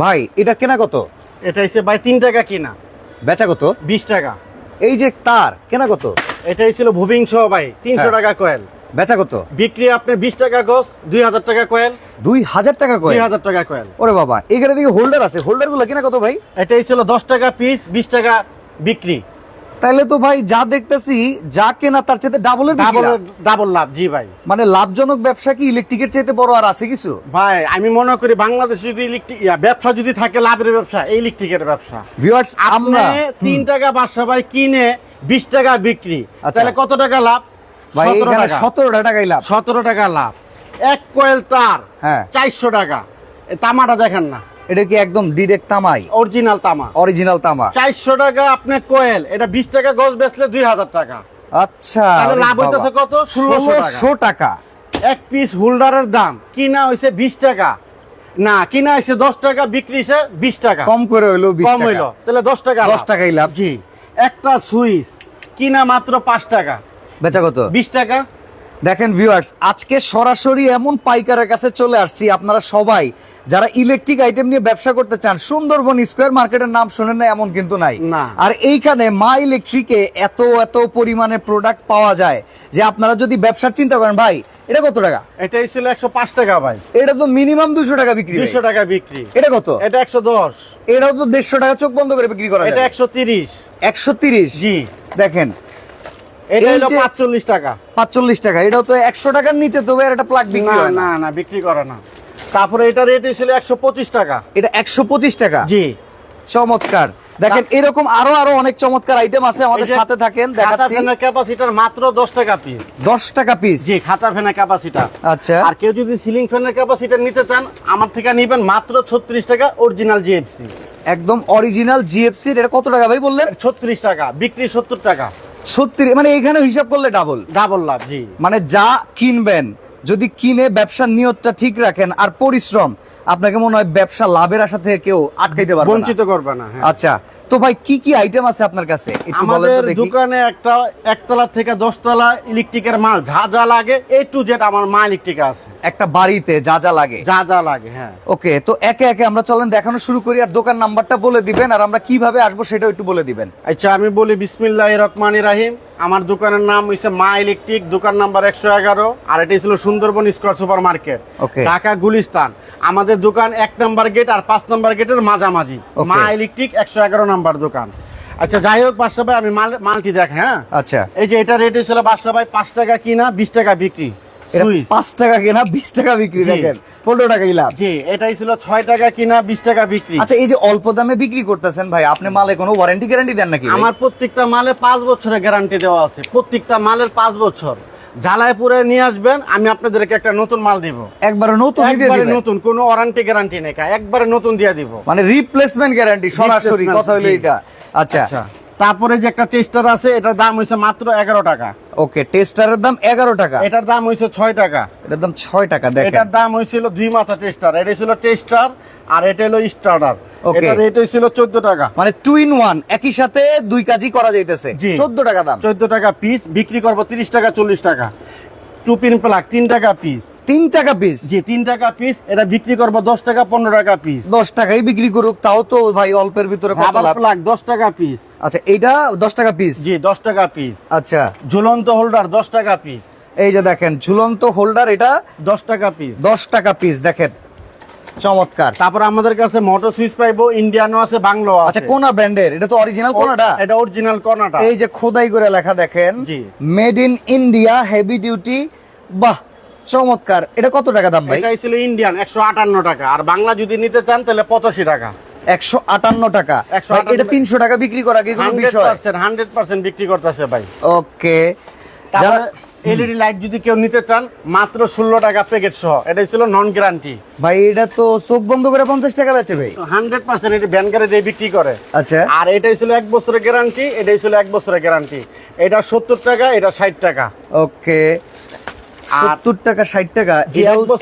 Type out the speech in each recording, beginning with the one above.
ভাই এটা কেনা কত? এটা হচ্ছে ভাই তিন টাকা কেনা। বেচা কত? বিশ টাকা। এই যে তার কেনা কত? এটা ছিল ভুবিং সহ ভাই তিনশো হ্যাঁ। টাকা কয়েল বেচা কত? বিক্রি আপনি বিশ টাকা গোস দুই হাজার টাকা কয়েল দুই হাজার টাকা কয়েল দুই হাজার টাকা কয়েল ওরে বাবা এখানে দেখি হোল্ডার আছে। হোল্ডারগুলো কেনা কত ভাই? এটা ছিল দশ টাকা পিস বিশ টাকা বিক্রি। তাহলে তো ভাই যা দেখতেছি যা কেনা তার চাইতে ডাবলের ডাবল ডাবল লাভ। জি ভাই। মানে লাভজনক ব্যবসা কি ইলেকট্রিকের চাইতে বড় আর আছে কিছু? ভাই আমি মনে করি বাংলাদেশে যদি ইলেকট্রিক ব্যবসা যদি থাকে লাভের ব্যবসা এই ইলেকট্রিকের ব্যবসা। ভিউয়ার্স আপনি আমরা তিন টাকা বাসা ভাই কিনে বিশ টাকা বিক্রি আচ্ছা। তাহলে কত টাকা লাভ? ভাই সতেরো এখানে টাকাই লাভ। সতেরো টাকা লাভ। এক কোয়েল তার হ্যাঁ। চারশো টাকা। তামাটা দেখেন না। এটা কি একদম ডিরেক্ট তামাই? অরিজিনাল তামা। অরিজিনাল তামা। চারশো টাকা আপনার কোয়েল এটা বিশ টাকা গজ বেচলে দুই হাজার টাকা। আচ্ছা লাভ হইতেছে কত? ষোলোশো টাকা। এক পিস হোল্ডারের দাম কিনা হয়েছে বিশ টাকা। না কিনা হয়েছে দশ টাকা বিক্রি হয়েছে বিশ টাকা। কম করে হইল কম টাকা। হইল তাহলে দশ টাকা দশ টাকাই লাভ। জি একটা সুইচ কিনা মাত্র পাঁচ টাকা। বেচা কত? বিশ টাকা। দেখেন ভিউয়ার্স আজকে সরাসরি এমন পাইকারের কাছে চলে আসছি। আপনারা সবাই যারা ইলেকট্রিক আইটেম নিয়ে ব্যবসা করতে চান সুন্দরবন স্কোয়ার মার্কেটের নাম শুনেন না এমন কিন্তু নাই। আর এইখানে মা ইলেকট্রিকে এত এত পরিমাণে প্রোডাক্ট পাওয়া যায় যে আপনারা যদি ব্যবসার চিন্তা করেন ভাই এটা কত টাকা? এটাই ছিল একশো পাঁচ টাকা ভাই। এটা তো মিনিমাম দুশো টাকা বিক্রি। দুইশো টাকা বিক্রি। এটা কত? এটা একশো দশ। এটাও তো দেড়শো টাকা চোখ বন্ধ করে বিক্রি করা এটা একশো তিরিশ। একশো তিরিশ? জি। দেখেন এটা হলো যে- পাঁচচল্লিশ টাকা। পাঁচচল্লিশ টাকা এটাও তো একশো টাকার নিচে তবে প্লাগ বিক্রি না হয় না। না না বিক্রি করে না। তারপরে এটা রেট ছিল একশো পঁচিশ টাকা। এটা একশো পঁচিশ টাকা? জি। চমৎকার। দেখেন এরকম আরও আরও অনেক চমৎকার আইটেম আছে আমাদের সাথে থাকেন খাতা দেখাচ্ছি। ফ্যানের ক্যাপাসিটার মাত্র দশ টাকা পিস দশ টাকা পিস জি খাতা ফ্যানের ক্যাপাসিটার আচ্ছা। আর কেউ যদি সিলিং ফ্যানের ক্যাপাসিটার নিতে চান আমার থেকে নিবেন মাত্র ছত্রিশ টাকা অরিজিনাল জিএফসি একদম অরিজিনাল জিএফসি এটা কত টাকা ভাই বললেন? ছত্রিশ টাকা বিক্রি সত্তর টাকা। সত্যি মানে এখানে হিসাব করলে ডাবল ডাবল লাভ জি। মানে যা কিনবেন যদি কিনে ব্যবসার নিয়তটা ঠিক রাখেন আর পরিশ্রম আপনাকে মনে হয় ব্যবসা লাভের আশা থেকে কেউ আটকাইতে পারবে বঞ্চিত করবে না হ্যাঁ। আচ্ছা তো ভাই কি কি আইটেম আছে আপনার কাছে? একটু আমাদের দোকানে একটা একতলা থেকে দশতলা ইলেকট্রিকের মাল যা যা লাগে এ টু জেড আমার মা ইলেকট্রিক আছে। একটা বাড়িতে যা যা লাগে? যা যা লাগে হ্যাঁ। ওকে তো একে একে আমরা চলেন দেখানো শুরু করি আর দোকান নাম্বারটা বলে দিবেন আর আমরা কীভাবে আসব সেটাও একটু বলে দিবেন। আচ্ছা আমি বলি বিসমিল্লাহ রহমান রাহিম। আমার দোকানের নাম হইছে মা ইলেকট্রিক দোকান নাম্বার একশো এগারো আর এটা ছিল Sundarban square super market. Dhaka Gulistan. আমাদের দোকান এক নাম্বার গেট আর পাঁচ নাম্বার গেটের মাঝামাঝি। মা ইলেকট্রিক একশো এগারো নাম্বার দোকান। আচ্ছা যাই হোক বাদশা ভাই আমি মাল মালটি দেখ হ্যাঁ? আচ্ছা। এই যে এটা রেট হয়েছিল বাদশা ভাই পাঁচ টাকা কিনা বিশ টাকা বিক্রি। পাঁচ টাকা কেনা বিশ টাকা বিক্রি। দেখেন পনেরো টাকাই লাভ। জি এটাই ছিল ছয় টাকা কিনা বিশ টাকা বিক্রি। আচ্ছা এই যে অল্প দামে বিক্রি করতেছেন ভাই আপনি মালে কোনো ওয়ারেন্টি গ্যারান্টি দেন নাকি আমার প্রত্যেকটা মালে পাঁচ বছরের গ্যারান্টি দেওয়া আছে। প্রত্যেকটা মালের পাঁচ বছর। জ্বালায় পুরে নিয়ে আসবেন আমি আপনাদেরকে একটা নতুন মাল দিব। একবারে নতুন দিয়ে একবারে নতুন কোনো ওয়ারেন্টি গ্যারান্টি নেই একবারে নতুন দিয়ে দিব। মানে রিপ্লেসমেন্ট গ্যারান্টি সরাসরি কথা হলো এটা আচ্ছা আচ্ছা। তারপরে যে একটা টেস্টার আছে এটার দাম হয়েছে মাত্র এগারো টাকা। ওকে টেস্টারের দাম এগারো টাকা। এটার দাম হয়েছে ছয় টাকা। এটার দাম ছয় টাকা দেখেন। এটার দাম হয়েছিল দুই মাথা টেস্টার এটা ছিল টেস্টার আর এটা হলো স্টার্টার. এটা রেট হয়েছিল চোদ্দ টাকা। মানে টু ইন ওয়ান একই সাথে দুই কাজই করা যাইতেছে। চোদ্দ টাকা দাম। চোদ্দ টাকা পিস বিক্রি করব তিরিশ টাকা চল্লিশ টাকা। টু পিন প্লাগ তিন টাকা পিস তিন টাকা পিস জি তিন টাকা পিস এটা বিক্রি করব দশ টাকা পনেরো টাকা পিস দশ টাকাই বিক্রি করুক তাও তো ভাই অল্পের ভিতরে লাভ? দশ টাকা পিস আচ্ছা এইটা দশ টাকা পিস জি দশ টাকা পিস আচ্ছা। ঝুলন্ত হোল্ডার দশ টাকা পিস এই যে দেখেন ঝুলন্ত হোল্ডার এটা দশ টাকা পিস দশ টাকা পিস দেখেন। চমৎকার। তারপর আমাদের কাছে মোটর সুইচ পাইবো ইন্ডিয়ানও আছে বাংলো আছে। আচ্ছা কোনা ব্র্যান্ডের এটা তো অরিজিনাল কোনাটা? এটা অরিজিনাল কর্নাটা এই যে খোদাই করে লেখা দেখেন made in India heavy duty বাহ চমৎকার। এটা কত টাকা দাম ভাই? এটাই ছিল ইন্ডিয়ান একশো আটান্ন টাকা। আর বাংলা যদি নিতে চান তাহলে পঁচাশি টাকা। একশো আটান্ন টাকা। 158 ভাই, এটা তিনশো টাকা বিক্রি করা কি কোনো বিষয়? পার্সেন্ট হান্ড্রেড পার্সেন্ট বিক্রি করতেছে ভাই। ওকে। যারা এলইডি লাইট যদি কেউ নিতে চান মাত্র ষোলো টাকা প্যাকেট সহ। এটাই ছিল নন গ্যারান্টি ভাই এটা তো চোখ বন্ধ করে পঞ্চাশ টাকা বেচে ভাই। হান্ড্রেড পার্সেন্ট এটি ব্যাংকারে দিয়ে বিক্রি করে। আচ্ছা। আর এটাই ছিল এক বছরের গ্যারান্টি এটাই ছিল এক বছরের গ্যারান্টি এটা সত্তর টাকা এটা ষাট টাকা। ওকে। সত্তর টাকা ষাট টাকা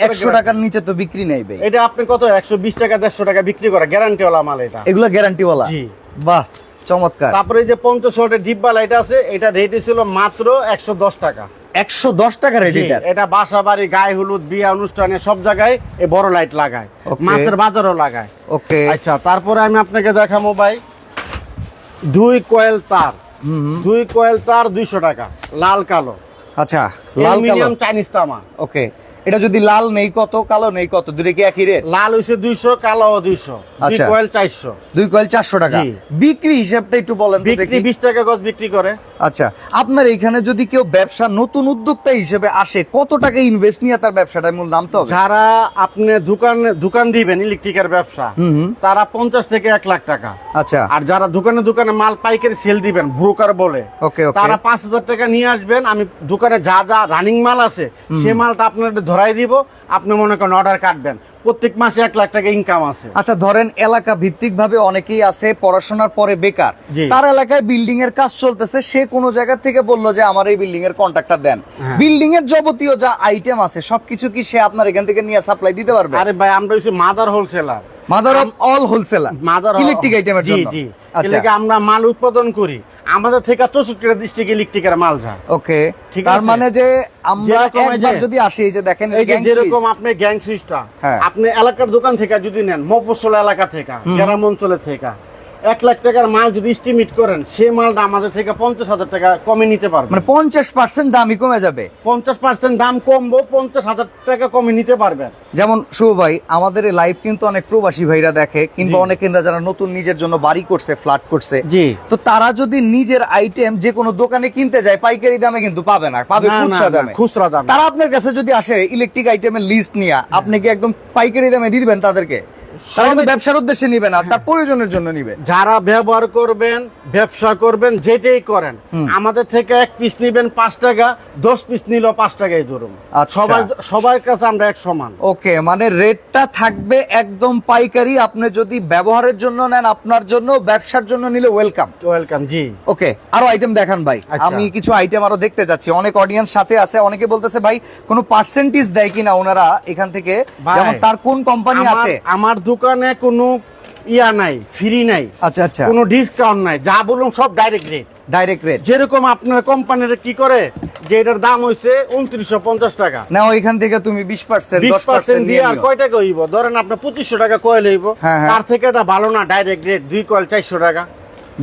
একশো। টাকার নিচে তো বিক্রি নেই ভাই। এটা আপনি কত? একশো বিশ টাকা দেড়শো টাকা বিক্রি করে গ্যারান্টি ওলা মাল এটা। এগুলো গ্যারান্টি ওয়ালা জি। বাহ চমৎকার। তারপরে যে পঞ্চাশ ওয়াটের ডিব্বা লাইট আছে এটা রেট ছিল মাত্র একশো দশ টাকা। একশো দশ টাকা জি, রেডিটার এটা বাসা বাড়ি গায়ে হলুদ বিয়ে অনুষ্ঠানে সব জায়গায় এই বড় লাইট লাগায়। মাছের বাজারও লাগায়। ওকে আচ্ছা তারপরে আমি আপনাকে দেখাবো ভাই। দুই কয়েল তার। দুই কয়েল তার দুইশো টাকা লাল কালো। আচ্ছা লাল কালার চাইনিজ চাইনিজ তামা ওকে এটা যদি লাল নেই কত কালো নেই কত? দুটো কি একই রেট লাল হইছে দুইশো কালো দুইশো। দুই আচ্ছা। কয়েল চারশো। দুই কয়েল চারশো টাকা। বিক্রি হিসাবটা একটু বলেন তো বিক্রি দেখি। বিশ টাকা গজ বিক্রি করে। আচ্ছা আপনার এখানে যদি কেউ ব্যবসা নতুন উদ্যোক্তা হিসেবে আসে কত টাকা ইনভেস্ট নিয়ে তার ব্যবসাটার মূল নামতে হবে? যারা আপনি দোকান দোকান দিবেন ইলেকট্রিকের ব্যবসা তারা পঞ্চাশ থেকে এক লাখ টাকা। আচ্ছা। আর যারা দোকানে দোকানে মাল পাইকারি সেল দিবেন ব্রোকার বলে ওকে ওকে। তারা পাঁচ হাজার টাকা নিয়ে আসবেন। আমি দোকানে যা যা রানিং মাল আছে সে মালটা আপনাদের ধরাই দিব আপনি মনে করেন অর্ডার কাটবেন। প্রত্যেক মাসে এক লাখ টাকা ইনকাম আছে। আচ্ছা ধরেন এলাকা ভিত্তিক ভাবে অনেকেই আছে পড়াশোনার পরে বেকার। তার এলাকায় বিল্ডিং এর কাজ চলতেছে সে কোন জায়গা থেকে বলল যে আমার এই বিল্ডিং এর কন্ট্রাক্টটা দেন। হ্যাঁ। বিল্ডিং এর যাবতীয় যা আইটেম আছে সবকিছু কি সে আপনার এখান থেকে নিয়ে সাপ্লাই দিতে পারবে? আরে ভাই আমরা হচ্ছে mother wholesaler mother of all wholesaler mother electric আইটেমের জন্য। জি। আচ্ছা। আমরা মাল উৎপাদন করি। আমাদের থেকে চৌষট্টিটা ডিস্ট্রিক্ট ইলেকট্রিকের মাল যায়। ওকে। ঠিক তার মানে যে আমরা একবার যদি আসি এই যে দেখেন এই যেরকম আপনি গ্যাং সুইচটা। আপনি এলাকার দোকান থেকে যদি নেন মফস্বল এলাকা থেকে গ্রাম অঞ্চলে থেকে এক লাখ টাকার মাল যদি এস্টিমেট করেন সেই মালটা আমাদের থেকে পঞ্চাশ হাজার টাকা কমে নিতে পারবে। মানে পঞ্চাশ পার্সেন্ট দামই কমে যাবে? পঞ্চাশ পার্সেন্ট দাম কমবো পঞ্চাশ হাজার টাকা কমে নিতে পারবেন যেমন শুভ ভাই আমাদের এই লাইভ কিন্তু অনেক প্রবাসী ভাইরা দেখে কিংবা জি। অনেকেরা যারা নতুন নিজের জন্য বাড়ি করছে ফ্ল্যাট করছে জি। তো তারা যদি নিজের আইটেম যে কোনো দোকানে কিনতে যায় পাইকারি দামে কিন্তু পাবে না পাবে খুচরা দামে। খুচরা দামে। তারা আপনার কাছে যদি আসে ইলেকট্রিক আইটেমের লিস্ট নিয়ে আপনি কি একদম পাইকারি দামে দিয়ে দিবেন তাদেরকে? তারা কিন্তু ব্যবসার উদ্দেশ্যে নিবে না তার প্রয়োজনের জন্য নিবে। যারা ব্যবহার করবেন ব্যবসা করবেন যেটাই করেন আমাদের থেকে এক পিস নিবেন পাঁচ টাকা দশ পিস নিলেও পাঁচ টাকাই ধরুন। আচ্ছা। সবার কাছে আমরা এক সমান। ওকে মানে রেটটা থাকবে একদম পাইকারি আপনি যদি ব্যবহারের জন্য নেন আপনার জন্য ব্যবসার জন্য নিলে ওয়েলকাম ওয়েলকাম জি। ওকে আরও আইটেম দেখান ভাই। আচ্ছা। আমি কিছু আইটেম আরও দেখতে যাচ্ছি। অনেক অডিয়েন্স সাথে আছে অনেকে বলতেছে ভাই কোনো পার্সেন্টেজ দেয় কিনা? ওনারা এখান থেকে যেমন তার কোন কোম্পানি আছে? আমার দোকানে কোনো ইয়া নাই ফ্রি নাই। আচ্ছা আচ্ছা। কোনো ডিসকাউন্ট নাই যা বলুন সব ডাইরেক্ট রেট ডাইরেক্ট রেট যেরকম আপনার কোম্পানির কি করে যে এটার দাম হইছে উনত্রিশশো পঞ্চাশ টাকা। না এখান থেকে তুমি বিশ পার্সেন্ট বিশ পার্সেন্ট পার্সেন্ট দিয়ে আর কয় টাকা হইব? ধরেন আপনার পঁচিশশো টাকা কয়েল হইব। হ্যাঁ, হ্যাঁ। তার থেকে এটা ভালো না ডাইরেক্ট রেট দুই কয়েল চারশো টাকা।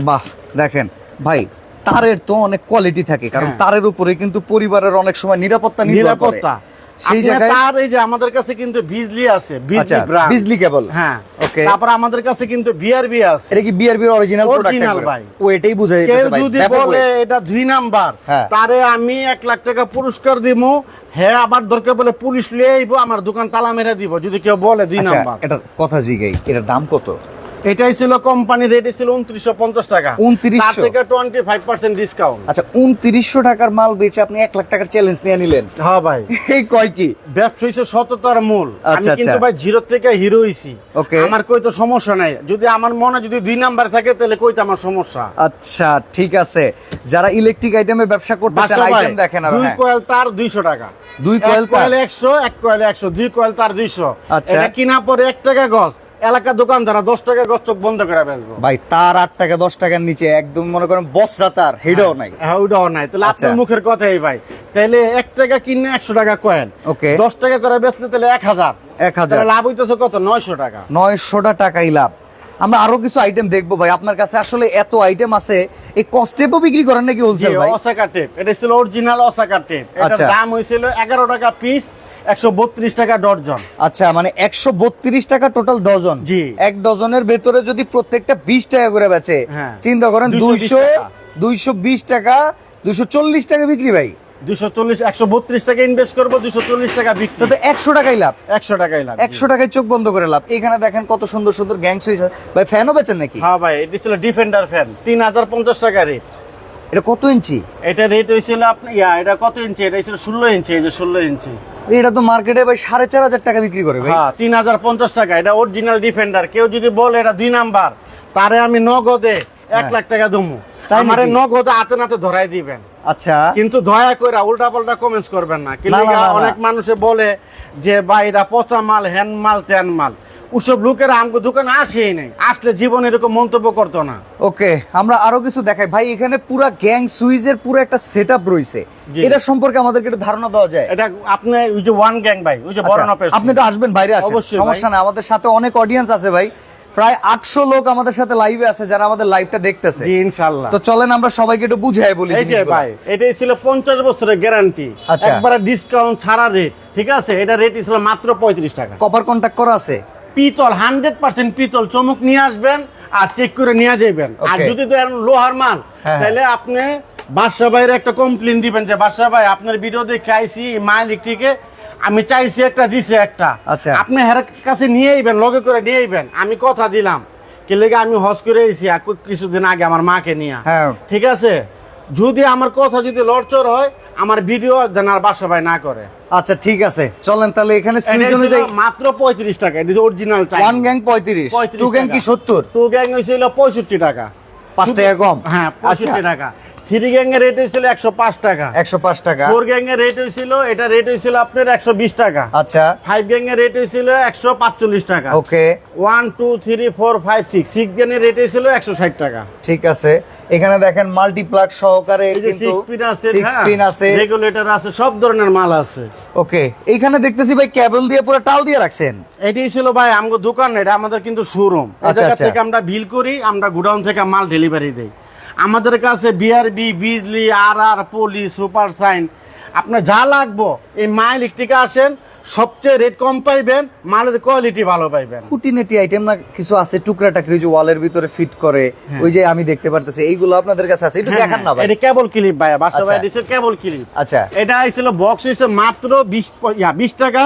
বাহ দেখেন ভাই তারের তো অনেক কোয়ালিটি থাকে কারণ হ্যাঁ। তারের উপরে কিন্তু পরিবারের অনেক সময় নিরাপত্তা নিরাপত্তা। সেই জায়গায় তার এই যে আমাদের কাছে কিন্তু বিজলি আছে বিজলি ব্র্যান্ড বিজলি কেবল হ্যাঁ। ওকে তারপর আমাদের কাছে কিন্তু বিআরবি আছে। এটা কি বিআরবির অরিজিনাল প্রোডাক্ট ভাই। ও এটাই বুঝা কেউ যাইতেছে ভাই। যদি বলে এটা দুই নাম্বার হ্যাঁ। তারে আমি এক লাখ টাকা পুরস্কার দিব হ্যাঁ আবার দরকার বলে পুলিশ লিয়ে আইব আমার দোকান তালা মেরে দিব যদি কেউ বলে দুই আচ্ছা নাম্বার। এটার কথা জিগাই এটার দাম কত? এটাই ছিল কোম্পানি রেট ছিল উনত্রিশশো পঞ্চাশ টাকা। উনত্রিশ থেকে টোয়েন্টি ফাইভ পার্সেন্ট ডিসকাউন্ট আচ্ছা উনত্রিশশো টাকার মাল বেচে আপনি এক লাখ টাকার চ্যালেঞ্জ নিয়ে নিলেন। হ্যাঁ ভাই। এই কয় কি? ব্যবসা সততার মূল। আমি আচ্ছা, কিন্তু আচ্ছা। ভাই জিরো থেকে হিরো হইছি। Okay. আমার কই তো সমস্যা নাই। যদি আমার মনে যদি দুই নাম্বার থাকে তাহলে কইতে আমার সমস্যা। আচ্ছা ঠিক আছে। যারা ইলেকট্রিক আইটেমে ব্যবসা করতে চান আইটেম দেখেন আর দুই হ্যাঁ। কয়েল তার দুইশো টাকা। দুই কয়েল তার? কয়েল একশো এক কয়েল একশো দুই কয়েল তার দুইশো। আচ্ছা। এটা কিনা পরে এক টাকা গজ। এলাকার দোকানদারা দশ টাকা গজ চোখ বন্ধ করে বেচবো। ভাই তার আট টাকা দশ টাকার নিচে একদম মনে করেন বসরা তার হেডও নাই। হ্যাঁ ওটাও নাই। তাহলে আচ্ছা। আপনার মুখের কথাই ভাই তাহলে এক টাকা কিনে একশো টাকা কয়েন। ওকে। দশ টাকা করে বেচলে তাহলে এক হাজার। এক হাজার। লাভ হইতেছে কত? নয়শো টাকা। নয়শোটা টাকাই লাভ। আমরা আরও কিছু আইটেম দেখব ভাই আপনার কাছে আসলে এত আইটেম আছে এই কস্টেপও বিক্রি করেন নাকি হোলসেল ভাই? অসাকা টেপ এটা ছিল অরিজিনাল অসাকা টেপ এটার আচ্ছা। দাম হয়েছিল এগারো টাকা পিস একশো বত্রিশ টাকা ডর্জন আচ্ছা মানে একশো বত্রিশ টাকা টোটাল ডজন। জি। এক ডজনের ভেতরে যদি প্রত্যেকটা বিশ টাকা করে বেচে হ্যাঁ। চিন্তা করেন 220 দুইশো টাকা। দুইশো বিশ টাকা বিক্রি ভাই। দুশো চল্লিশ একশো বত্রিশ টাকা ইনভেস্ট করব দুশো চল্লিশ টাকা তো বিক্রি। তো একশো টাকাই লাভ। একশো টাকাই লাভ একশো টাকায় চোখ বন্ধ করে লাভ। এখানে দেখেন কত সুন্দর সুন্দর গ্যাং সুইচ ভাই ফ্যানও বেচেন নাকি? হ্যাঁ ভাই এটা ছিল ডিফেন্ডার ফ্যান তিন হাজার পঞ্চাশ টাকা রেট এটা কত ইঞ্চি? এটা রেট হয়েছিল আপনার ইয়া এটা কত ইঞ্চি? এটা ছিল ষোলো ইঞ্চি এই যে ষোলো ইঞ্চি। এটা তো মার্কেটে ভাই সাড়ে চার হাজার টাকা বিক্রি করে ভাই। হ্যাঁ তিন হাজার পঞ্চাশ টাকা। এটা অরিজিনাল ডিফেন্ডার কেউ যদি বলে এটা দুই নাম্বার তারে আমি নগদে এক হ্যাঁ। লাখ টাকা দমু। আমারে? নগদে হাতে নাতে ধরাই দিবেন। আচ্ছা। কিন্তু দয়া করে উল্টা পাল্টা কমেন্টস করবেন না। কি না, না, লিগা না, না। অনেক মানুষে বলে যে ভাই এটা পচা মাল হ্যান মাল ত্যান মাল। ওসব লোকেরা আমগো দোকানে আসেই নাই। আসলে জীবন এরকম মন্তব্য করতো না। ওকে আমরা আরও কিছু দেখাই। ভাই এখানে পুরা গ্যাং সুইজের পুরো একটা সেটআপ রয়েছে। এটা সম্পর্কে আমাদেরকে একটু ধারণা দেওয়া যায়। এটা আপনি ওই যে ওয়ান গ্যাং ভাই ওই যে বড় আচ্ছা, নপের আপনি তো আসবেন বাইরে আসেন। অবশ্যই সমস্যা। না আমাদের সাথে অনেক অডিয়েন্স আছে ভাই। প্রায় আটশো লোক আমাদের সাথে লাইভে আছে যারা আমাদের লাইভটা দেখতেছে। জি ইনশাআল্লাহ তো চলেন আমরা সবাইকে একটু বুঝাই বলি এই যে ভাই এটাই ছিল পঞ্চাশ বছরের গ্যারান্টি আচ্ছা। একবারে ডিসকাউন্ট ছাড়া রেট ঠিক আছে? এটা রেট ছিল মাত্র পঁয়ত্রিশ টাকা। কপার কন্ট্যাক্ট করা আছে? পিতল হান্ড্রেড পার্সেন্ট পিতল চমক নিয়ে আসবেন আর চেক করে নিয়ে যাবেন আর যদি লোহার মাল হ্যাঁ। তাহলে আপনি বাদশা ভাইয়ের একটা কমপ্লেন দিবেন যে বাদশা ভাই আপনার ভিডিও দেখে আইসি মা ইলেকট্রিকে আমি চাইছি একটা দিছে একটা। আচ্ছা। আপনি হের কাছে নিয়ে আইবেন লগে করে নিয়ে আইবেন। আমি কথা দিলাম। কে লেগে আমি হজ করে এসেছি আর কিছুদিন আগে আমার মাকে নিয়ে। হ্যাঁ। ঠিক আছে? যদি আমার কথা যদি লড়চড় হয় আমার ভিডিও যেন আর বাসা ভাই না করে। আচ্ছা ঠিক আছে। চলেন তাহলে এখানে সুইচ অনুযায়ী মাত্র পঁয়ত্রিশ টাকা এটা অরিজিনাল ওয়ান গ্যাং পঁয়ত্রিশ 35 টু গ্যাং কি টাকা। সত্তর টু গ্যাং হয়েছিল পঁয়ষট্টি টাকা। পাঁচ টাকা কম। হ্যাঁ আচ্ছা। পঁয়ষট্টি টাকা। থ্রি গ্যাং এর রেট হয়েছিল একশো পাঁচ টাকা। একশো পাঁচ টাকা। ফোর গ্যাং এর রেট হয়েছিল এটা রেট হয়েছিল আপনার একশো বিশ টাকা। আচ্ছা। ফাইভ গ্যাং এর রেট হয়েছিল একশো পাঁচচল্লিশ টাকা। Okay. One two three four five six. Six gang এর রেট হয়েছিল একশো ষাট টাকা। ঠিক আছে। এখানে দেখেন মাল্টিপ্লাগ সহকারে কিন্তু সিক্স পিন আছে রেগুলেটর আছে। সব ধরনের মাল আছে। ওকে। এইখানে দেখতেছি ভাই কেবল দিয়ে পুরো টাল দিয়ে রাখছেন। এটাই ছিল ভাই আমগো দোকান এটা আমাদের কিন্তু শোরুম এই আচ্ছা, আচ্ছা। থেকে আমরা বিল করি আমরা গোডাউন থেকে মাল ডেলিভারি দেই। আমাদের কাছে বিআরবি বিজলি আর আর পলি সুপার সাইন আপনার যা লাগবো এই মা ইলেকট্রিকে আসেন সবচেয়ে রেট কম পাইবেন মালের কোয়ালিটি ভালো পাইবেন। খুঁটিনাটি আইটেম না কিছু আছে টুকরা টাকরি যে ওয়ালের ভিতরে ফিট করে ওই যে আমি দেখতে পারতেছি এইগুলো আপনাদের কাছে আছে একটু দেখান না ভাই। হ্যাঁ, এটা কেবল ক্লিপ ভাই বাসা আচ্ছা। ভাই দিছে কেবল ক্লিপ আচ্ছা। এটা আইছিল বক্স হইছে মাত্র 20 ইয়া 20 টাকা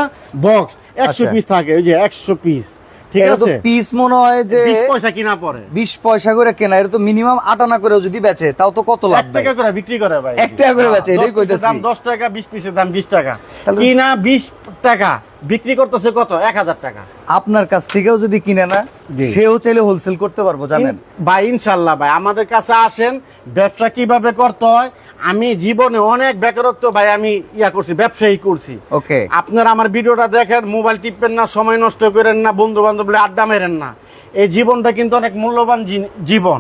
বক্স 100 আচ্ছা। পিস থাকে ওই যে 100 পিস ঠিক আছে? পিস মনে হয় যে 20 পয়সা কিনা পড়ে। বিশ পয়সা করে কেনা এটা তো মিনিমাম আট আনা করেও যদি বেচে তাও তো কত লাভ টাকা করে বিক্রি করে ভাই। এক টাকা করে বেচে, এটাই কইতেছি দাম দশ টাকা বিশ পিসের দাম বিশ টাকা। কিনা বিশ টাকা। বিক্রি করতেছে কত? এক হাজার টাকা। আপনার কাছ থেকেও যদি কিনে না সেও চাইলে হোলসেল করতে পারব জানেন? ভাই ইনশাল্লাহ ভাই আমাদের কাছে আসেন ব্যবসা কীভাবে করতে হয় আমি জীবনে অনেক বেকারত্ব ভাই আমি ইয়া করছি ব্যবসায়ী করছি। ওকে। আপনারা আমার ভিডিওটা দেখেন মোবাইল টিপবেন না সময় নষ্ট করেন না বন্ধু বান্ধব আড্ডা মেরেন না। এই জীবনটা কিন্তু অনেক মূল্যবান জীবন।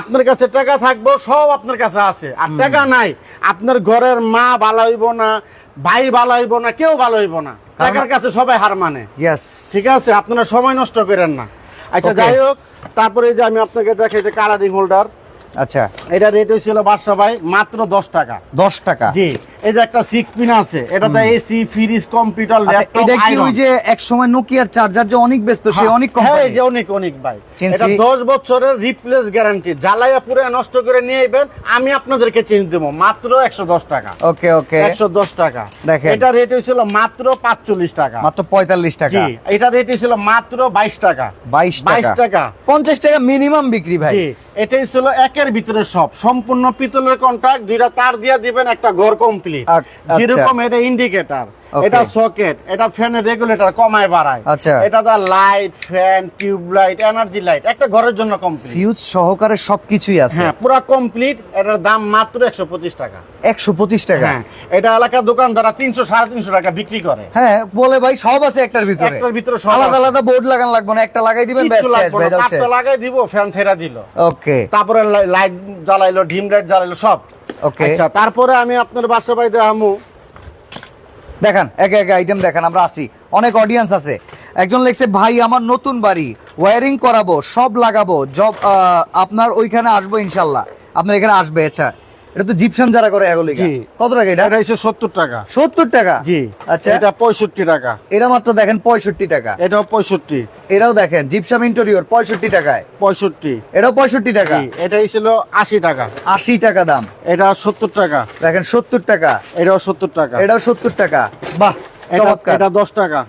আপনার কাছে টাকা থাকব সব আপনার কাছে আছে। আর টাকা নাই আপনার ঘরের মা ভালো হইব না ভাই ভালো হইব না কেউ ভালো হইব না। টাকার কাছে সবাই হার মানে। ঠিক আছে? আপনারা সময় নষ্ট করেন না। আচ্ছা যাই হোক তারপরে যে আমি আপনাকে দেখাই যে কালারিং হোল্ডার। আচ্ছা। এটা রেট হয়েছিল বাদশা ভাই মাত্র দশ টাকা। দশ টাকা। জি এই যে একটা সিক্স পিন আছে এটাতে এসি ফ্রিজ কম্পিউটার ল্যাপটপ এটা কি ওই যে এক সময় নোকিয়ার চার্জার যে অনেক ব্যস্ত সে অনেক হ্যাঁ যে অনেক অনেক ভাই। এটা দশ বছরের রিপ্লেস গ্যারান্টি জ্বালাইয়া পুরো নষ্ট করে নিয়ে আইবেন আমি আপনাদেরকে চেঞ্জ দেবো মাত্র একশো দশ টাকা। ওকে ওকে একশো দশ টাকা। দেখেন। এটা রেট হয়েছিল মাত্র পাঁচচল্লিশ টাকা। মাত্র পঁয়তাল্লিশ টাকা। জি এটা রেট হয়েছিল মাত্র বাইশ টাকা। বাইশ বাইশ টাকা। পঞ্চাশ টাকা মিনিমাম বিক্রি ভাই। জি। এটাই ছিল একের ভিতরে সব সম্পূর্ণ পিতলের কন্ট্রাক্ট দুইটা তার দিয়া দিবেন একটা ঘর কমপ্লিট আচ্ছা। যেরকম এটা ইন্ডিকেটর. এটা সকেট এটা ফ্যানের রেগুলেটর কমায় বাড়ায়। আচ্ছা। এটা the light fan tube light energy light একটা ঘরের জন্য কমপ্লিট ফিউজ সহকারে সবকিছুই আছে। হ্যাঁ পুরো কমপ্লিট এটার দাম মাত্র একশো পঁচিশ টাকা। একশো পঁচিশ টাকা? হ্যাঁ এটা এলাকার দোকানদাররা তিনশো সাড়ে তিনশো টাকা বিক্রি করে। হ্যাঁ বলে ভাই সব আছে একটার ভিতরে। একটার ভিতরে সব আলাদা আলাদা বোর্ড লাগান লাগবে না একটা লাগাই দিবেন ব্যাস শেষ ভেজাল শেষ। তারটা লাগাই দিব ফ্যান ছেড়া দিল। ওকে তারপরে লাইট জ্বালাইলো ডিম লাইট জ্বালাইলো সব। ওকে আচ্ছা তারপরে আমি আপনার বাসা বাড়ি দেখামু। দেখান, একে একে আইটেম দেখান, আমরা আসি অনেক অডিয়েন্স আছে। একজন লেখছে, ভাই, আমার নতুন বাড়ি ওয়ারিং করাবো, সব লাগাবো জব আপনার ওইখানে আসব ইনশাল্লাহ। আপনার এখানে আসবে আচ্ছা। এটা তো জিপসাম যারা করে এগুলো কত টাকা এটা? এটা হচ্ছে সত্তর টাকা। সত্তর টাকা? জি। আচ্ছা। এটা পঁয়ষট্টি টাকা। এরা মাত্র দেখেন পঁয়ষট্টি টাকা। এটাও পঁয়ষট্টি। এরাও দেখেন জিপসাম ইন্টেরিয়র পঁয়ষট্টি টাকায়। পঁয়ষট্টি। এটাও পঁয়ষট্টি টাকা। জি এটা ছিল আশি টাকা। আশি টাকা দাম। এটা সত্তর টাকা। দেখেন সত্তর টাকা। এটাও সত্তর টাকা। এটাও সত্তর টাকা। বাহ এটা চমৎকার। এটা দশ টাকা।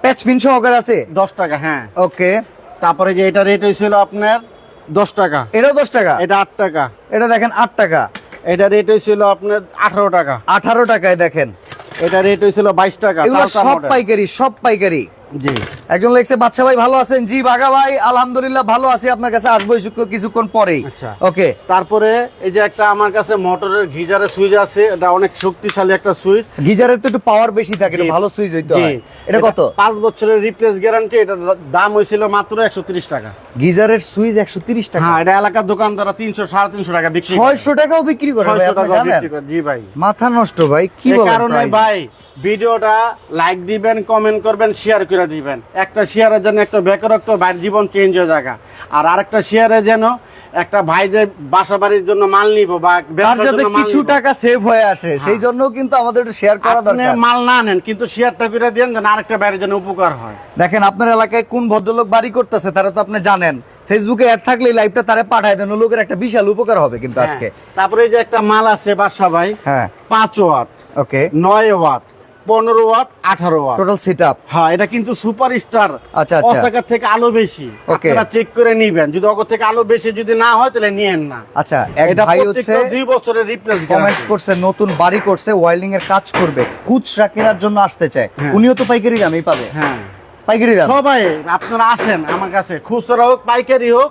প্যাচ পিন সহকার আছে? দশ টাকা হ্যাঁ। ওকে। তারপরে যে এটা রেট হয়েছিল আপনার দশ টাকা। এটাও দশ টাকা? এটা আট টাকা। এটা দেখেন আট টাকা। এটা রেট হয়েছিল আপনার আঠারো টাকা। আঠারো টাকায় দেখেন। এটা রেট হয়েছিল বাইশ টাকা সব। পাইকারি সব পাইকারি। জি। একজন লেখছে বাচ্চা ভাই ভালো আছেন? জি ভাই আলহামদুলিল্লাহ ভালো আছি আপনার কাছে আসব কিছুক্ষণ পরেই। আচ্ছা। ওকে। তারপরে এই যে একটা আমার কাছে মোটরের গিজারের সুইচ আছে এটা অনেক শক্তিশালী একটা সুইচ। গিজারের তো একটু পাওয়ার বেশি থাকে ভালো সুইচ হইতে হয়। এটা কত? পাঁচ বছরের রিপ্লেস গ্যারান্টি এটার দাম হয়েছিল মাত্র একশো তিরিশ টাকা। গিজারের সুইচ একশো তিরিশ টাকা? হ্যাঁ এটা এলাকার দোকানদারা তিনশো সাড়ে তিনশো টাকা বিক্রি ছয়শো টাকাও বিক্রি করে ভাই, 600 আপনি টাকা জানেন? বিক্রি করে জি ভাই। মাথা নষ্ট ভাই কি কারণে ভাই ভিডিওটা লাইক দিবেন কমেন্ট করবেন শেয়ার করে দিবেন। একটা শেয়ারের জন্য একটা বেকারত্ব ভাইয়ের জীবন চেঞ্জ হয়ে যাগা আর আরেকটা শেয়ারে যেন একটা ভাইদের বাসা বাড়ির জন্য মাল নিব বা যাতে কিছু টাকা সেভ হয়ে আসে সেই জন্য কিন্তু আমাদের একটু শেয়ার করা দরকার। মাল না নেন কিন্তু শেয়ারটা করে দেন যেন আরেকটা বাইরের জন্য উপকার হয়। দেখেন আপনার এলাকায় কোন ভদ্রলোক বাড়ি করতেছে তারা তো আপনি জানেন। ফেসবুকে অ্যাড থাকলে লাইভটা তারা পাঠায় দেন লোকের একটা বিশাল উপকার হবে কিন্তু আজকে। হ্যাঁ। তারপরে এই যে একটা মাল আছে বাসা ভাই হ্যাঁ। পাঁচ ওয়াট ওকে নয় ওয়াট। পনেরো ওয়াট আঠারো ওয়াট। টোটাল সেট আপ হ্যাঁ এটা কিন্তু সুপার স্টার আচ্ছা, আচ্ছা। অসাকার থেকে আলো বেশি। আপনারা চেক করে নিবেন। যদি অগর থেকে আলো বেশি যদি না হয় তাহলে নিয়েন না। আচ্ছা এটা ভাই হচ্ছে দুই বছরের রিপ্লেস কমেন্টস করছে নতুন বাড়ি করছে ওয়েল্ডিং এর কাজ করবে খুচরা কেনার জন্য আসতে চায়। হ্যাঁ। উনিও তো পাইকারি দামই পাবে। হ্যাঁ। পাইকারি দাম? সবাই আপনারা আসেন আমার কাছে। খুচরা হোক পাইকারি হোক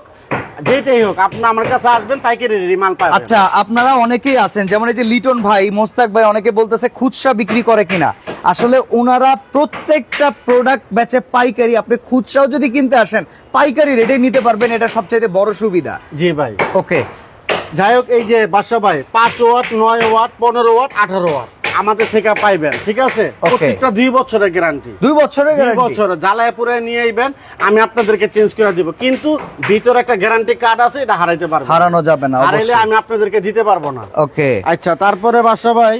যেটাই হোক আপনি আমার কাছে আসবেন পাইকারি মাল পাবেন। আচ্ছা আপনারা অনেকেই আছেন যেমন এই যে লিটন ভাই মোস্তাক ভাই অনেকে বলতেছে খুচরা বিক্রি করে কিনা। আসলে ওনারা প্রত্যেকটা প্রোডাক্ট বেচে পাইকারি আপনি খুচরাও যদি কিনতে আসেন পাইকারি রেটে নিতে পারবেন এটা সবচেয়ে বড় সুবিধা। জি ভাই। ওকে যাই হোক এই যে বাসা ভাই পাঁচ ওয়াট নয় ওয়াট পনেরো ওয়াট আঠারো ওয়াট। আমাদের থেকে পাইবেন ঠিক আছে? প্রত্যেকটা দুই বছরের গ্যারান্টি দুই বছরের গ্যারান্টি বছর জ্বালায় পুরে নিয়ে আইবেন আমি আপনাদেরকে চেঞ্জ করে দিব। কিন্তু ভিতরে একটা গ্যারান্টি কার্ড আছে এটা হারাইতে পারব হারানো যাবে না হারাইলে আমি আপনাদেরকে দিতে পারব না। ওকে আচ্ছা তারপরে বাসা ভাই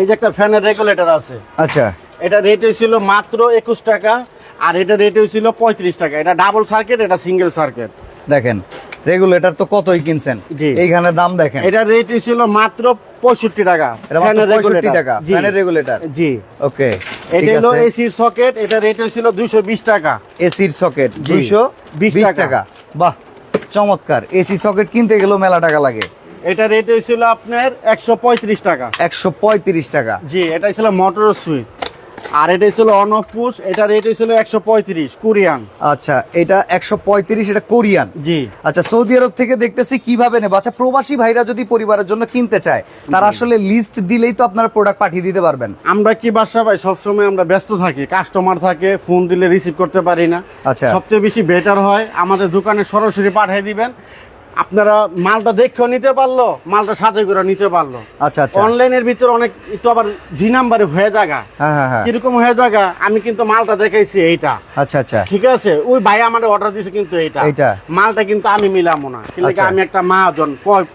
এই যে একটা ফ্যানের রেগুলেটর আছে। আচ্ছা। এটা রেট হয়েছিল মাত্র একুশ টাকা আর এটা রেট হয়েছিল পঁয়ত্রিশ টাকা। এটা ডাবল সার্কিট এটা সিঙ্গেল সার্কিট দেখেন রেগুলেটর তো কতই কিনছেন। এইখানে দাম দেখেন। এটা রেট হয়েছিল মাত্র পঁয়ষট্টি টাকা। এটা মাত্র ফ্যানের 65 regulator। টাকা। ফ্যানের রেগুলেটর জি। ওকে এটা হলো এসির সকেট এটা রেট হয়েছিল দুইশো বিশ টাকা। এসির সকেট জি। 220 20 টাকা। বাহ চমৎকার। এসি সকেট কিনতে গেলেও মেলা টাকা লাগে। এটা রেট হয়েছিল আপনার একশো পঁয়ত্রিশ টাকা। একশো পঁয়ত্রিশ টাকা। জি এটা ছিল মোটর সুইচ আর এটা ছিল অন অফ পুশ এটা রেট একশো পঁয়ত্রিশ কোরিয়ান। আচ্ছা এটা একশো পঁয়ত্রিশ এটা কোরিয়ান। জি। আচ্ছা সৌদি আরব থেকে দেখতেছি কীভাবে নেব? আচ্ছা প্রবাসী ভাইরা যদি পরিবারের জন্য কিনতে চায় তারা আসলে লিস্ট দিলেই তো আপনারা প্রোডাক্ট পাঠিয়ে দিতে পারবেন। আমরা কি বাসা ভাই সবসময় আমরা ব্যস্ত থাকি কাস্টমার থাকে ফোন দিলে রিসিভ করতে পারি না। আচ্ছা। সবচেয়ে বেশি বেটার হয় আমাদের দোকানে সরাসরি পাঠিয়ে দিবেন আপনারা মালটা দেখেও নিতে পারল মালটা সাথে করে নিতে পারল। আচ্ছা আচ্ছা। অনলাইনের ভিতরে অনেক একটু আবার দুই নাম্বারে হয়ে জায়গা। হ্যাঁ হ্যাঁ হ্যাঁ। কীরকম হয়ে জায়গা আমি কিন্তু মালটা দেখাইছি এইটা। আচ্ছা আচ্ছা। ঠিক আছে? ওই ভাই আমার অর্ডার দিছে কিন্তু এইটা। এইটা। মালটা কিন্তু আমি মিলামো না। কিন্তু আচ্ছা। আমি একটা মাহাজন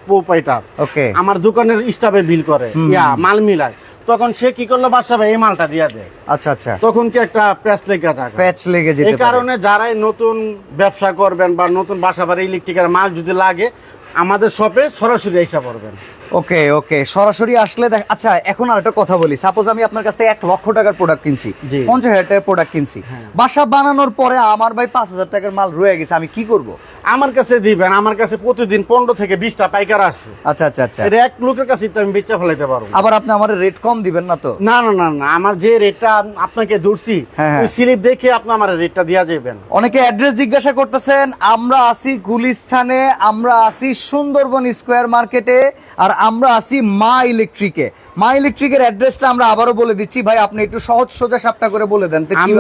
পোপাইটার ওকে। আমার দোকানের স্টাফে বিল করে। ইয়া মাল মিলায়। তখন সে কি করল? বাদশা ভাই এই মালটা দিয়া দেয়। আচ্ছা আচ্ছা। তখন কি একটা প্যাচ লেগে থাকে প্যাচ লেগে এই যেতে পারে। কারণে যারাই নতুন ব্যবসা করবেন বা নতুন বাসা বাড়ি ইলেকট্রিকের মাল যদি লাগে আমাদের শপে সরাসরি এসে পড়বেন। ওকে ওকে সরাসরি আসলে দেখ আচ্ছা এখন আর একটা কথা বলি। সাপোজ আমি আপনার কাছ থেকে এক লক্ষ টাকার প্রোডাক্ট কিনছি। পঞ্চাশ হাজার টাকার প্রোডাক্ট কিনছি। হ্যাঁ। বাসা বানানোর পরে আমার ভাই পাঁচ হাজার টাকার মাল রয়ে গেছে আমি কি করব? আমার কাছে দিবেন আমার কাছে প্রতিদিন পনেরো থেকে বিশটা পাইকার আসে। আচ্ছা আচ্ছা আচ্ছা। এটা এক লোকের কাছে আমি বেচা ফেলাইতে পারব। আবার আপনি আমার রেট কম দিবেন না তো? না না না না আমার যে রেটটা আপনাকে ধরছি হ্যাঁ, হ্যাঁ। ওই স্লিপ দেখে আপনি আমার রেটটা দিয়া যাবেন। অনেকে অ্যাড্রেস জিজ্ঞাসা করতেছেন আমরা আছি গুলিস্থানে আমরা আছি সুন্দরবন স্কোয়ার মার্কেটে আর আমরা আছি মা ইলেকট্রিকে। মা ইলেকট্রিকের অ্যাড্রেসটা আমরা আবারও বলে দিচ্ছি। ভাই আপনি একটু সহজ সোজা সাপটা করে বলে দেন আমি?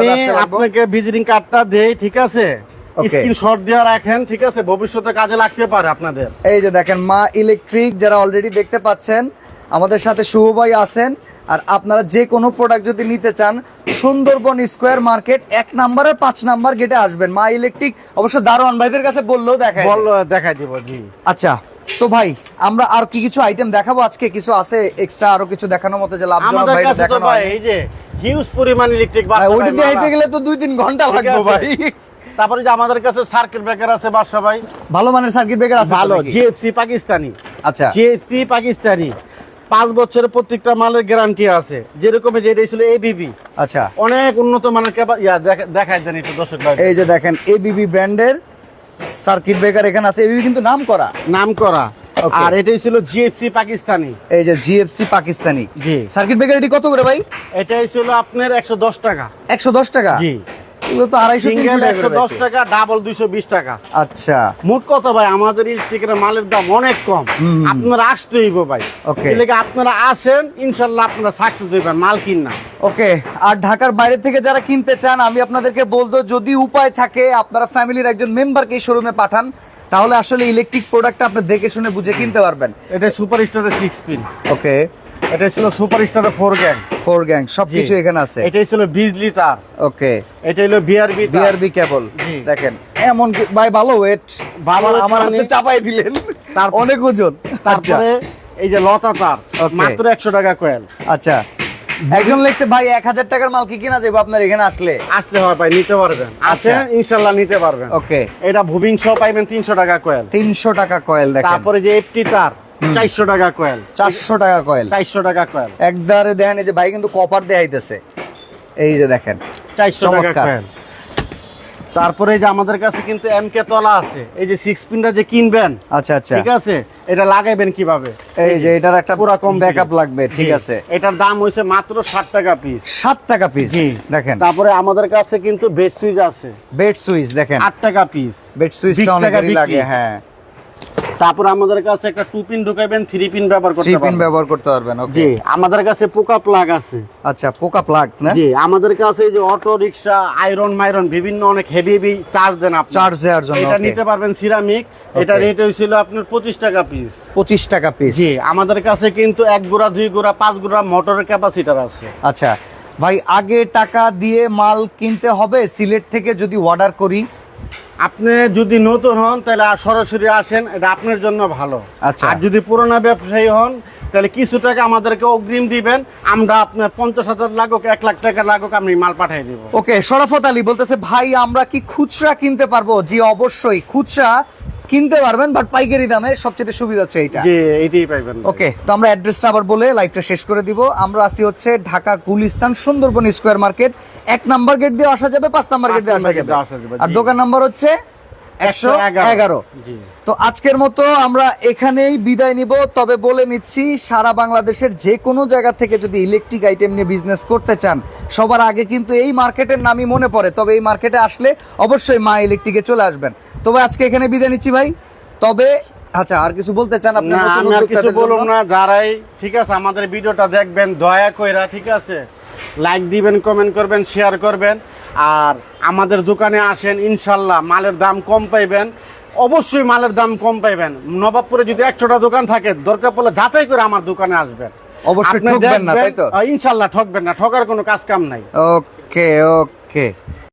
আপনাকে ভিজিটিং কার্ডটা দেই ঠিক আছে? Okay. স্ক্রিনশট দিয়ে রাখেন ঠিক আছে? ভবিষ্যতে কাজে লাগতে পারে আপনাদের। এই যে দেখেন মা ইলেকট্রিক যারা অলরেডি দেখতে পাচ্ছেন আমাদের সাথে শুভ ভাই আছেন। আর আপনারা যে কোনো প্রোডাক্ট যদি নিতে চান সুন্দরবন স্কোয়ার মার্কেট এক পাঁচ নাম্বার গেটে আসবেন। মা ইলেকট্রিক অবশ্য দারোয়ান ভাইদের কাছে বললেও দেখায় দেখাই দিব জি। আচ্ছা তো ভাই আমরা আর কি কিছু আইটেম দেখাবো আজকে? কিছু আছে এক্সট্রা আরও কিছু দেখানোর মতো যে লাভজনক ভাইটা কাছে তো দেখানো ভাই এই যে হিউজ পরিমাণ ইলেকট্রিক ভাই, ওইটা দিয়ে আইতে গেলে তো দুই তিন ঘণ্টা লাগবে ভাই। তারপরে যে আমাদের কাছে সার্কিট ব্রেকার আছে বাসা ভাই। ভালো মানের সার্কিট ব্রেকার আছে ভালো জিএফসি পাকিস্তানি। আচ্ছা। জিএফসি পাকিস্তানি। পাঁচ বছরের প্রত্যেকটা মালের গ্যারান্টি আছে। যেরকম যে এটা ছিল এবিবি আচ্ছা। অনেক উন্নত মানের ক্যাপা ইয়া দেখা- দেখাই দেন একটু দর্শক ভাই। এই যে দেখেন এবিবি ব্র্যান্ডের সার্কিট ব্রেকার এখানে আছে এবি কিন্তু নাম করা নাম করা আর এটাই ছিল জিএফসি পাকিস্তানি। এই যে জিএফসি পাকিস্তানি। জি। সার্কিট ব্রেকার এটি কত করে ভাই? এটাই ছিল আপনার একশো দশ টাকা। একশো দশ টাকা? জি। এগুলো তো আড়াইশো সিঙ্গেল একশো দশ। টাকা ডাবল দুইশো বিশ টাকা। আচ্ছা। মোট কত ভাই? আমাদের ইলেকট্রিকের মালের দাম অনেক কম। আপনারা আসতে হইব ভাই। Okay. এলাকা আপনারা আসেন ইনশাল্লাহ আপনারা সাকসেস হইবেন মাল কিনা ওকে আর ঢাকার বাইরে থেকে যারা কিনতে চান আমি আপনাদেরকে বলব যদি উপায় থাকে আপনারা ফ্যামিলির একজন মেম্বারকে এই শোরুমে পাঠান তাহলে আসলে ইলেকট্রিক প্রোডাক্ট আপনি দেখে শুনে বুঝে কিনতে পারবেন। এটা সুপার স্টারের সিক্স পিন ওকে এটা ছিল সুপার স্টারের ফোর গ্যাং ফোর গ্যাং সবকিছু। এখানে আছে। এটাই ছিল বিজলি তার ওকে। এটা হলো বিআরবি বিআরবি কেবল দেখেন এমন ভাই ভালো ওয়েট ভালো আমার আমার মানে- হাতে চাপাই দিলেন। তারপর- অনেক ওজন। তারপরে এই যে লতা তার মাত্র একশো টাকা কয়েল আচ্ছা। একজন লেখছে ভাই এক হাজার টাকার মাল কি কিনা যাবে আপনার এখানে আসলে? আসলে হয় ভাই নিতে পারবেন। আচ্ছা। আসেন ইনশাল্লাহ নিতে পারবেন। ওকে। এটা ভুবিং সহ পাইবেন তিনশো টাকা কয়েল তিনশো টাকা কয়েল দেখেন। তারপরে যে এফটি তার চারশো টাকা কয়েল চারশো টাকা কয়েল চারশো টাকা কয়েল একদারে দেখেন এই যে ভাই কিন্তু কপার দেখাইতেছে এই যে দেখেন চারশো টাকা কয়েল তারপরে যে আমাদের কাছে কিন্তু এম কে তলা আছে। এই যে সিক্স পিনটা যে কিনবেন আচ্ছা আচ্ছা। ঠিক আছে? এটা লাগাইবেন কীভাবে? এই যে এটার একটা পুরা কম ব্যাকআপ লাগবে ঠিক আছে। এটার দাম হয়েছে মাত্র ষাট টাকা পিস সাত টাকা পিস দেখেন। তারপরে আমাদের কাছে কিন্তু বেস্ট সুইচ আছে। বেড সুইচ দেখেন। আট টাকা পিস বেড সুইচটা 20 টাকা অনেকেরই লাগে হ্যাঁ। তারপর আমাদের কাছে একটা টু পিন ঢুকাইবেন থ্রি পিন ব্যবহার করতে পিন পারবেন। ব্যবহার করতে পারবেন ওকে জি আমাদের কাছে পোকা প্লাগ আছে। আচ্ছা পোকা প্লাগ না? জি আমাদের কাছে যে অটো রিক্সা আয়রন মাইরন বিভিন্ন অনেক হেভি হেভি চার্জ দেন আপনি চার্জ দেওয়ার জন্য এটা নিতে পারবেন সিরামিক এটা. রেট হয়েছিল আপনার পঁচিশ টাকা পিস পঁচিশ টাকা পিস জি আমাদের কাছে কিন্তু এক গোড়া দুই গোড়া পাঁচ গোড়া মোটরের ক্যাপাসিটার আছে। আচ্ছা ভাই আগে টাকা দিয়ে মাল কিনতে হবে সিলেট থেকে যদি অর্ডার করি আপনি যদি নতুন হন তাহলে আর সরাসরি আসেন এটা আপনার জন্য ভালো। আচ্ছা। আর যদি পুরোনো ব্যবসায়ী হন তাহলে কিছু টাকা আমাদেরকে অগ্রিম দিবেন আমরা আপনার পঞ্চাশ হাজার লাগুক এক লাখ টাকা লাগুক আমি মাল পাঠিয়ে দিব। ওকে শরাফত আলী বলতেছে ভাই আমরা কি খুচরা কিনতে পারব? জি অবশ্যই। খুচরা কিনতে পারবেন বাট পাইকারি দামে সবচেয়ে সুবিধা হচ্ছে এইটা। জি এইটাই পাইবেন। ওকে তো আমরা অ্যাড্রেসটা আবার বলে লাইভটা শেষ করে দিব। আমরা আসি হচ্ছে ঢাকা গুলিস্তান সুন্দরবন স্কোয়ার মার্কেট এক নাম্বার গেট দিয়ে আসা যাবে পাঁচ নাম্বার গেট দিয়ে আসা যাবে। গেট দিয়ে আসা যাবে, আর দোকান নাম্বার হচ্ছে একশো এগারো। তো আজকের মতো আমরা এখানেই বিদায় নিব। তবে বলে নিচ্ছি সারা বাংলাদেশের যে কোনো জায়গা থেকে যদি ইলেকট্রিক আইটেম নিয়ে বিজনেস করতে চান সবার আগে কিন্তু এই মার্কেটের নামই মনে পড়ে। তবে এই মার্কেটে আসলে অবশ্যই মা ইলেকট্রিকে চলে আসবেন। তবে আজকে এখানে বিদায় নিচ্ছি ভাই। তবে আচ্ছা আর কিছু বলতে চান আপনি আমি আর কিছু জন্য? না যারাই ঠিক আছে আমাদের ভিডিওটা দেখবেন দয়া কইরা ঠিক আছে? লাইক দিবেন কমেন্ট করবেন শেয়ার করবেন। আর আমাদের দোকানে আসেন ইনশাল্লাহ মালের দাম কম পাইবেন। অবশ্যই মালের দাম কম পাইবেন। নবাবপুরে যদি একশোটা দোকান থাকে দরকার পড়লে যাচাই করে আমার দোকানে আসবেন। অবশ্যই ঠকবেন না, তাই তো? ইনশাল্লাহ ঠকবেন না ঠকার কোনো কাজ কাম নাই। ওকে ওকে